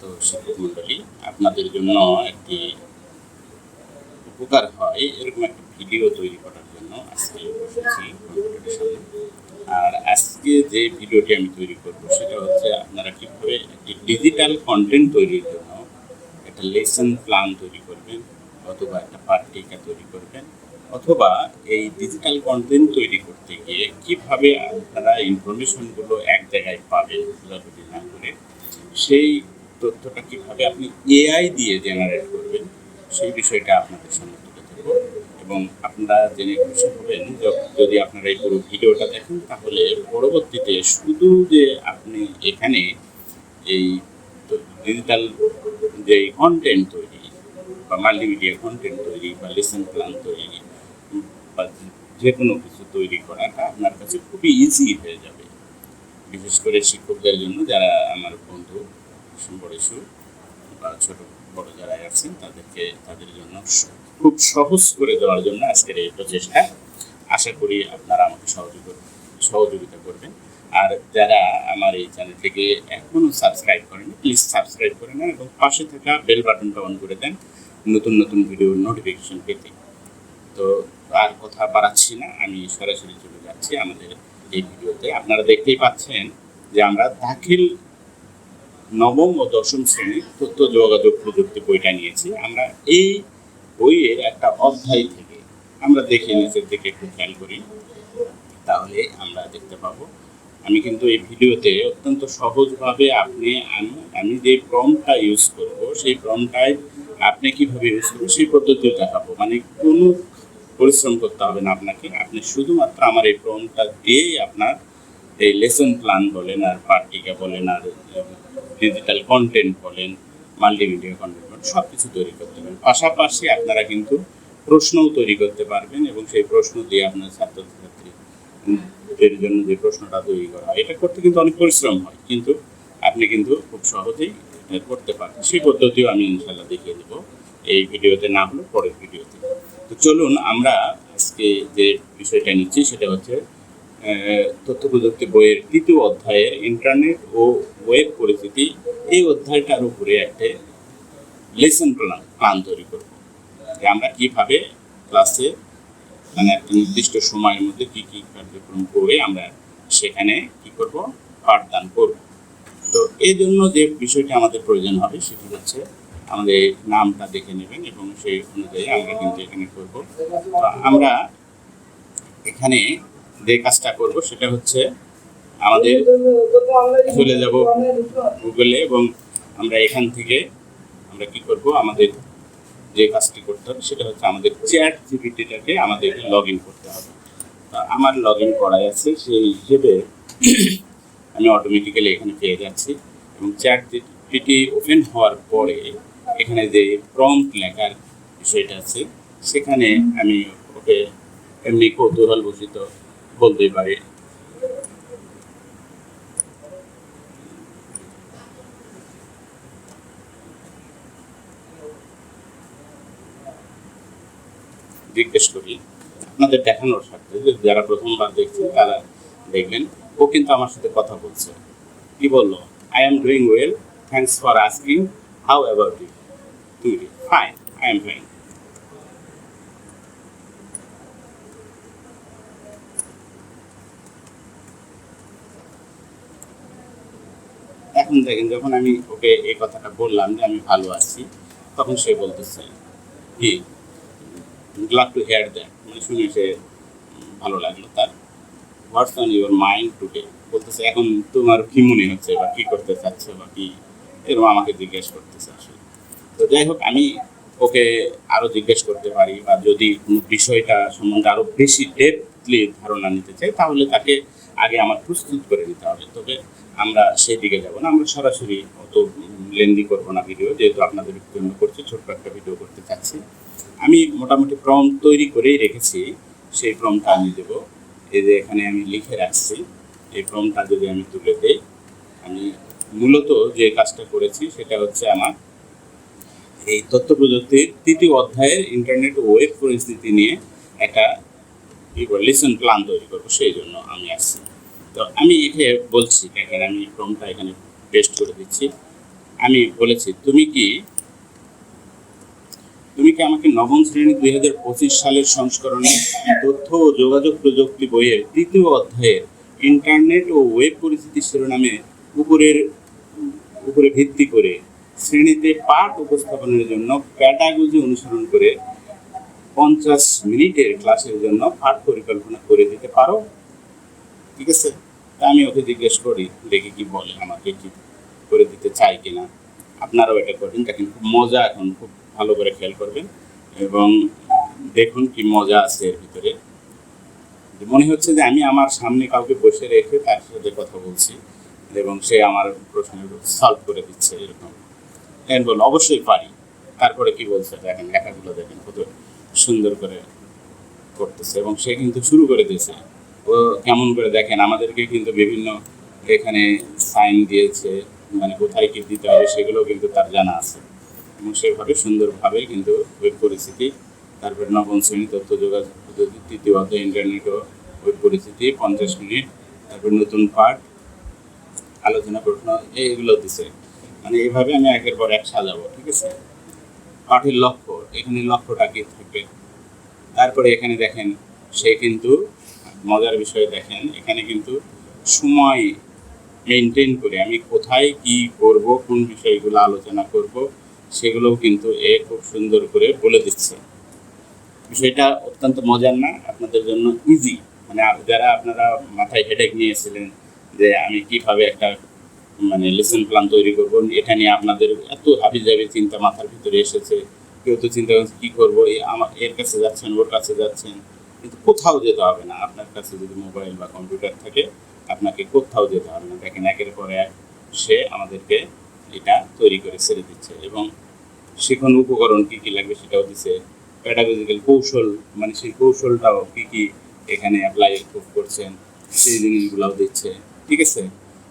সম্মানিত শিক্ষক মণ্ডলী আপনাদের জন্য একটি উপকার হয়। এরকম একটা ভিডিও তৈরি করার জন্য আজকে বসেছি কম্পিউটারের সামনে। আর আজকে যে ভিডিওটি আমি তৈরি করব সেটা হচ্ছে আপনারা কীভাবে একটি ডিজিটাল কন্টেন্ট তৈরির জন্য একটা লেসন প্ল্যান তৈরি করবেন, অথবা একটা পাঠ্যিকা তৈরি করবেন, অথবা এই ডিজিটাল কন্টেন্ট তৈরি করতে গিয়ে কীভাবে আপনারা ইনফরমেশনগুলো এক জায়গায় পাবেন খোঁজাখুঁজি না করে সেই তথ্যটা কীভাবে আপনি এআই দিয়ে জেনারেট করবেন, সেই বিষয়টা আপনাদের সামনে তুলে ধরবো। এবং আপনারা জেনে খুশি হবেন যদি আপনারা এই পুরো ভিডিওটা দেখেন, তাহলে পরবর্তীতে শুধু যে আপনি এখানে এই ডিজিটাল যে কন্টেন্ট তৈরি বা মাল্টিমিডিয়া কন্টেন্ট তৈরি বা লেসন প্ল্যান তৈরি বা যে কোনো কিছু তৈরি করাটা আপনার কাছে খুবই ইজি হয়ে যাবে। বিশেষ করে শিক্ষকদের জন্য যারা আমার বন্ধু বড়শু বা ছোট বড় যারা আছেন, তাদেরকে, তাদের জন্য খুব সহজ করে দেওয়ার জন্য আজকের এই প্রচেষ্টা। আশা করি আপনারা আমাকে সহযোগ, সহযোগিতা করবেন। আর যারা আমার এই চ্যানেলটিকে এখনও সাবস্ক্রাইব করেন প্লিজ সাবস্ক্রাইব করে নেন এবং পাশে থাকা বেল বাটনটা অন করে দেন, নতুন নতুন ভিডিওর নোটিফিকেশন পেতে। তো আর কথা বাড়াচ্ছি না, আমি সরাসরি চলে যাচ্ছি আমাদের এই ভিডিওতে। আপনারা দেখতেই পাচ্ছেন যে আমরা দাখিল নবম ও দশম শ্রেণির তথ্য যোগাযোগ প্রযুক্তি বইটা নিয়েছি। আমরা এই বইয়ের একটা অধ্যায় থেকে আমরা দেখে নিচের দিকে একটু খেয়াল করি। তাহলে আমরা দেখতে পাবো। আমি কিন্তু এই ভিডিওতে অত্যন্ত সহজভাবে আপনি আমি আমি যে প্রমটা ইউজ করব, সেই প্রমটায় আপনি কীভাবে ইউজ করবেন সেই পদ্ধতিও দেখাবো। মানে কোনো পরিশ্রম করতে হবে না আপনাকে। আপনি শুধুমাত্র আমার এই প্রমটা দিয়েই আপনার এই লেসন প্ল্যান বলেন আর পার্টিকা বলেন আর ডিজিটাল কন্টেন্ট বলেন মাল্টিমিডিয়া কন্টেন্ট বলেন সব কিছু তৈরি করতে পারবেন। পাশাপাশি আপনারা কিন্তু প্রশ্নও তৈরি করতে পারবেন এবং সেই প্রশ্ন দিয়ে আপনার ছাত্রছাত্রী এর জন্য যে প্রশ্নটা তৈরি করা হয়, এটা করতে কিন্তু অনেক পরিশ্রম হয়। কিন্তু আপনি কিন্তু খুব সহজেই এটা করতে পারবেন। সেই পদ্ধতিও আমি ইনশাল্লাহ দেখিয়ে দেবো। এই ভিডিওতে না হলেও পরের ভিডিওতে। তো চলুন আমরা আজকে যে বিষয়টা নিচ্ছি, সেটা হচ্ছে তথ্য প্রযুক্তি বইয়ের তৃতীয় অধ্যায়ের ইন্টারনেট ও ওয়েব পরিস্থিতি এই অধ্যায়টার উপরে একটা লেসন প্ল্যান প্ল্যান তৈরি করব। যে আমরা কীভাবে ক্লাসে মানে একটা নির্দিষ্ট সময়ের মধ্যে কী কী কার্যক্রম করে আমরা সেখানে কী করব, পাঠদান করব। তো এই জন্য যে বিষয়টি আমাদের প্রয়োজন হবে সেটি হচ্ছে আমাদের নামটা দেখে নেবেন এবং সেই অনুযায়ী আমরা কিন্তু এখানে করব। আমরা এখানে যে কাজটা করব সেটা হচ্ছে আমাদের চলে যাব গুগলে এবং আমরা এখান থেকে আমরা কি করব? আমাদের যে কাজটি করতে হবে সেটা হচ্ছে আমাদের চ্যাট জিপিটিটাকে আমাদের লগ ইন করতে হবে। আমার লগ ইন করাই আছে, সেই হিসেবে আমি অটোমেটিক্যালি এখানে পেয়ে যাচ্ছি এবং চ্যাট জিপিটি ওপেন হওয়ার পরে এখানে যে প্রম্পট লেখার বিষয়টা আছে, সেখানে আমি ওকে এমনি কৌতূহল বসিত বলতেই পারি জিজ্ঞেস করি, আপনাদের দেখানোর সাথে যারা প্রথমবার দেখছেন, তারা দেখবেন, ও কিন্তু আমার সাথে কথা বলছে। কি বলল? I am doing well thanks for asking how about you তুমি ফাইন আই এম ফাইন এখন দেখেন, যখন আমি ওকে এই কথাটা বললাম যে আমি ভালো আছি, তখন সে বলতেছে কি গ্লাড টু হেয়ার দ্যাট মানে শুনে সে ভালো লাগল তার। What's on your mind today বলতেছে, এখন তোমার কি মনে হচ্ছে বা কি করতে চাচ্ছ বা কি? এরকম আমাকে জিজ্ঞেস করতেছে আসলে। তো যাই হোক, আমি ওকে আরও জিজ্ঞেস করতে পারি বা যদি কোনো বিষয়টা সম্বন্ধে আরও বেশি ডেপথলি ধারণা নিতে চাই, তাহলে তাকে আগে আমার প্রস্তুত করে নিতে হবে। তবে আমরা সেই দিকে যাব না। আমরা সরাসরি অত লেন্দি করব না ভিডিও যেহেতু আপনাদের জন্য করছি, ছোট্ট একটা ভিডিও করতে চাচ্ছি। আমি মোটামুটি প্রম তৈরি করেই রেখেছি। সেই প্রমটা আমি দেবো। এই যে এখানে আমি লিখে রাখছি। এই প্রমটা যদি আমি তুলে দেই, আমি মূলত যে কাজটা করেছি সেটা হচ্ছে আমার এই তথ্য প্রযুক্তির তৃতীয় অধ্যায়ের ইন্টারনেট ওয়েব পরিস্থিতি নিয়ে একটা লিসন প্ল্যান তৈরি করব। সেই জন্য আমি আসছি। তো আমি এখানে বলছি দেখেন আমি প্রমটা এখানে পেস্ট করে দিচ্ছি। আমি বলেছি, তুমি কি তুমি কি আমাকে নবম শ্রেণি দুই হাজার পঁচিশ সালের সংস্করণে তথ্য ও যোগাযোগ প্রযুক্তি বইয়ের তৃতীয় অধ্যায়ের ইন্টারনেট ও ওয়েব পরিস্থিতি শিরোনামে উপরের, উপরে ভিত্তি করে শ্রেণীতে পাঠ উপস্থাপনের জন্য প্যাটাগজি অনুসরণ করে পঞ্চাশ মিনিটের ক্লাসের জন্য পাঠ পরিকল্পনা করে দিতে পারো। ঠিক আছে? আমি ওকে জিজ্ঞেস করি, দেখি কি বলে, আমাকে কি করে দিতে চাই কিনা। আপনারাও এটা করবেন দেখেন খুব মজা এখন, খুব ভালো করে খেয়াল করবেন। এবং দেখুন কি মজা আছে এর ভিতরে। মনে হচ্ছে যে আমি আমার সামনে কাউকে বসে রেখে তার সাথে কথা বলছি, এবং সে আমার প্রশ্ন সলভ করে দিচ্ছে এরকম। এখন বল অবশ্যই পারি। তারপরে কি বলছে? দেখেন, লেখাগুলো দেখেন, কত সুন্দর করে করতেছে, এবং সে কিন্তু শুরু করে দিয়েছে। কেমন করে দেখেন? আমাদেরকে কিন্তু বিভিন্ন এখানে সাইন দিয়েছে মানে কোথায় কি দিতে হবে সেগুলো কিন্তু তার জানা আছে। এবং সেভাবে সুন্দরভাবে কিন্তু ওই পরিস্থিতি তারপরে নবম শ্রেণি তথ্য যোগাযোগ পদ্ধতি, তৃতীয় ইন্টারনেট ও ওই পরিস্থিতি পঞ্চাশ মিনিট, তারপর নতুন পাঠ আলোচনা প্রশ্ন, এইগুলো দিছে। মানে এইভাবে আমি একের পর এক সাজাবো, ঠিক আছে? পাঠের লক্ষ্য, এখানে লক্ষ্যটা কি থাকবে? তারপরে এখানে দেখেন, সে কিন্তু মজার বিষয় দেখেন, এখানে কিন্তু সময় মেনটেন করে আমি কোথায় কি করব, কোন বিষয়গুলো আলোচনা করব, সেগুলোও কিন্তু এ খুব সুন্দর করে বলে দিচ্ছে। বিষয়টা অত্যন্ত মজার না? আপনাদের জন্য ইজি মানে যারা আপনারা মাথায় হেডেক নিয়েছিলেন যে আমি কীভাবে একটা মানে লেসন প্ল্যান তৈরি করব, এটা নিয়ে আপনাদের এত হাবিজাবি চিন্তা মাথার ভিতরে এসেছে। কেউ তো চিন্তা করছে, কী করব? আমার, এর কাছে যাচ্ছেন, ওর কাছে যাচ্ছেন। কিন্তু কোথাও যেতে হবে না। আপনার কাছে যদি মোবাইল বা কম্পিউটার থাকে, আপনাকে কোথাও যেতে হবে না। দেখেন, একের পর এক সে আমাদেরকে এটা তৈরি করে ছেড়ে দিচ্ছে এবং শিখন উপকরণ কী কী লাগবে সেটাও দিচ্ছে। প্যাডাগজিক্যাল কৌশল মানে সেই কৌশলটাও কী কী এখানে অ্যাপ্লাই করছেন, সেই জিনিসগুলোও দিচ্ছে, ঠিক আছে?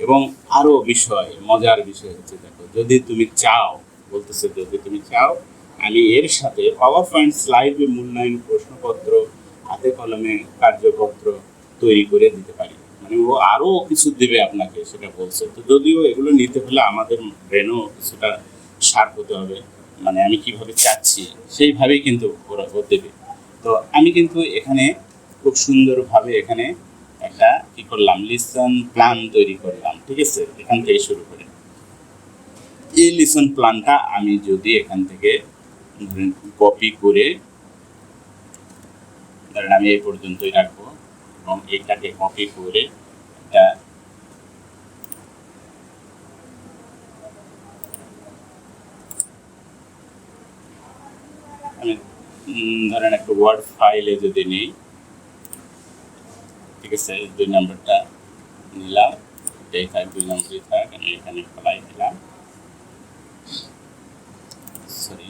এবং আরও বিষয়, মজার বিষয় হচ্ছে, দেখো, যদি তুমি চাও, বলতেছে যদি তুমি চাও, আমি এর সাথে পাওয়ার পয়েন্ট স্লাইড মূল্যায়ন প্রশ্নপত্র হাতে কলমে কার্যপত্র তৈরি করে দিতে পারি। মানে ও আরও কিছু দেবে আপনাকে, সেটা বলছে। তো যদিও এগুলো নিতে হলে আমাদের ব্রেনও কিছুটা শার্প হতে হবে। মানে আমি কীভাবে চাচ্ছি, সেইভাবেই কিন্তু ওরা দেবে। তো আমি কিন্তু এখানে খুব সুন্দরভাবে এখানে একটা কি করলাম লিসন প্ল্যান তৈরি করলাম। ঠিক আছে? এখান থেকে শুরু করে। এই লিসন প্ল্যানটা আমি যদি এখান থেকে কপি করে ধরেন আমি এই পর্যন্তই রাখব এবং এটাকে কপি করে একটা আমি ধরেন একটা ওয়ার্ড ফাইলে যদি নিই, ঠিক আছে, দুই নম্বরটা নিলাম, এটাই থাক, দুই নম্বরই থাক, আমি এখানে ফলাই দিলাম। সরি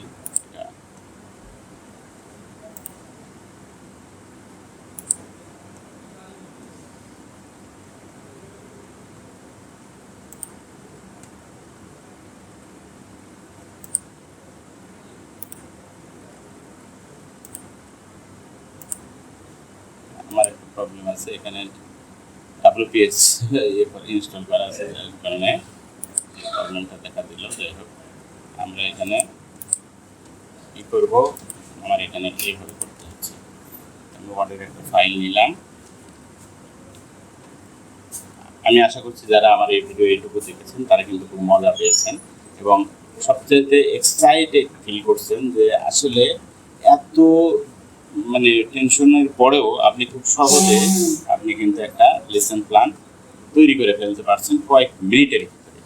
আমার একটা প্রবলেম আছে, এখানে ডাব্লিউপিএস ইনস্টল করা আছে, যার কারণে প্রবলেমটা দেখা দিল। যাই হোক আমরা এখানে কী করব? আমার এখানে এইভাবে করতে হচ্ছে। আমি ওয়ার্ডের একটা ফাইল নিলাম। আমি আশা করছি যারা আমার এই ভিডিও এইটুকু দেখেছেন, তারা কিন্তু খুব মজা পেয়েছেন এবং সবচেয়ে এক্সাইটেড ফিল করছেন যে আসলে এত মানে টেনশনের পরেও আপনি খুব সহজে আপনি কিন্তু একটা লেসন প্ল্যান তৈরি করে ফেলতে পারছেন কয়েক মিনিটের ভিতরে।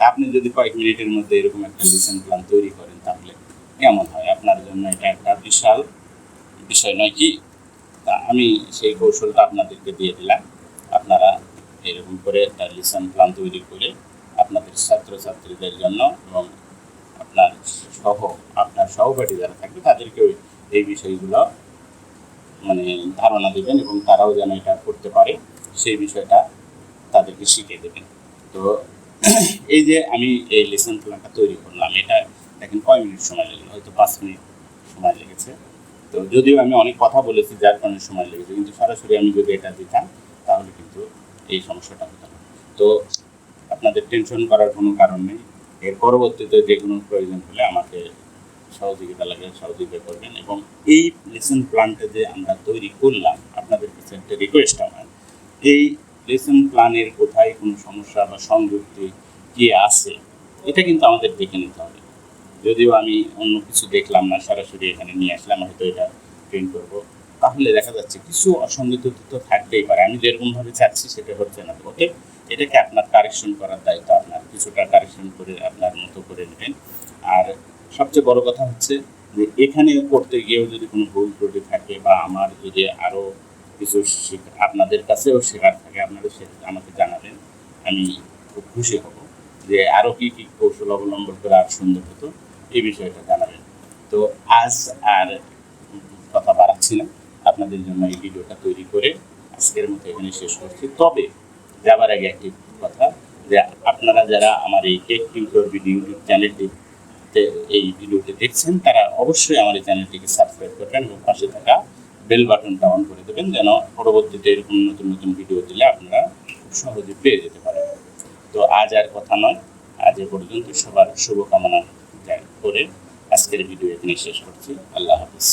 আপনি যদি কয়েক মিনিটের মধ্যে এরকম একটা লেসন প্ল্যান তৈরি করেন, তাহলে কেমন হয়? আপনার জন্য এটা একটা বিশাল বিষয় নয় কি? তা আমি সেই কৌশলটা আপনাদেরকে দিয়ে দিলাম। আপনারা এরকম করে একটা লেসন প্ল্যান তৈরি করে আপনাদের ছাত্রছাত্রীদের জন্য এবং আপনার সহ, আপনার সহপাঠী যারা থাকবে, তাদেরকেও এই বিষয়গুলো মানে ধারণা দেবেন এবং তারাও যেন এটা করতে পারে, সেই বিষয়টা তাদেরকে শিখিয়ে দেবেন। তো এই যে আমি এই লেসন প্ল্যানটা তৈরি করলাম, এটা দেখেন কয় মিনিট সময় লেগেছে? হয়তো পাঁচ মিনিট সময় লেগেছে। তো যদিও আমি অনেক কথা বলেছি, যার কারণে সময় লেগেছে, কিন্তু সরাসরি আমি যদি এটা দিতাম, তাহলে কিন্তু এই সমস্যাটা হতো না। তো আপনাদের টেনশন করার কোনো কারণ নেই। এর পরবর্তীতে যে কোনো প্রয়োজন হলে আমাকে সহযোগিতা লাগে সহযোগিতা করবেন এবং এই লেসন প্ল্যানটা যে আমরা তৈরি করলাম, আপনাদের কাছে একটা রিকোয়েস্ট আমার। এই লেসন প্ল্যানের কোথায় কোনো সমস্যা বা সংযুক্তি কি আছে? এটা কিন্তু আমাদের দেখে নিতে হবে। যদিও আমি অন্য কিছু দেখলাম না, সরাসরি এখানে নিয়ে আসলাম, হয়তো এটা প্রিন্ট করব। তাহলে দেখা যাচ্ছে কিছু অসঙ্গত তো থাকতেই পারে। আমি যেরকমভাবে চাচ্ছি সেটা হচ্ছে না, ওকে? এটাকে আপনার কারেকশন করার দায়িত্ব আপনার, কিছুটা কারেকশন করে আপনার মতো করে নেবেন। আর সবচেয়ে বড় কথা হচ্ছে যে এখানে করতে গিয়েও যদি কোনো ভুল ত্রুটি থাকে বা আমার যদি আরও কিছু আপনাদের কাছেও শেখার থাকে, আপনারা সে আমাকে জানাবেন। আমি খুব খুশি হব যে আরও কী কী কৌশল অবলম্বন করে আর সুন্দর হতো এই বিষয়টা জানাবেন। তো আজ আর কথা বাড়াচ্ছি না। আপনাদের জন্য এই ভিডিওটা তৈরি করে আজকের মতো এখানে শেষ করছি। তবে যাবার আগে একটি কথা যে আপনারা যারা আমার এই টেক টিউটর ভিডিও ইউটিউব চ্যানেলটি এই ভিডিওটি দেখছেন, তারা অবশ্যই আমার এই চ্যানেলটিকে সাবস্ক্রাইব করবেন এবং পাশে থাকা বেল বাটনটা অন করে দেবেন, যেন পরবর্তীতে এরকম নতুন নতুন ভিডিও দিলে আপনারা খুব সহজে পেয়ে যেতে পারেন। তো আজ আর কথা নয়, আজ এ পর্যন্ত সবার শুভকামনা করে আজকের ভিডিও এখানে শেষ করছি। আল্লাহ হাফিজ।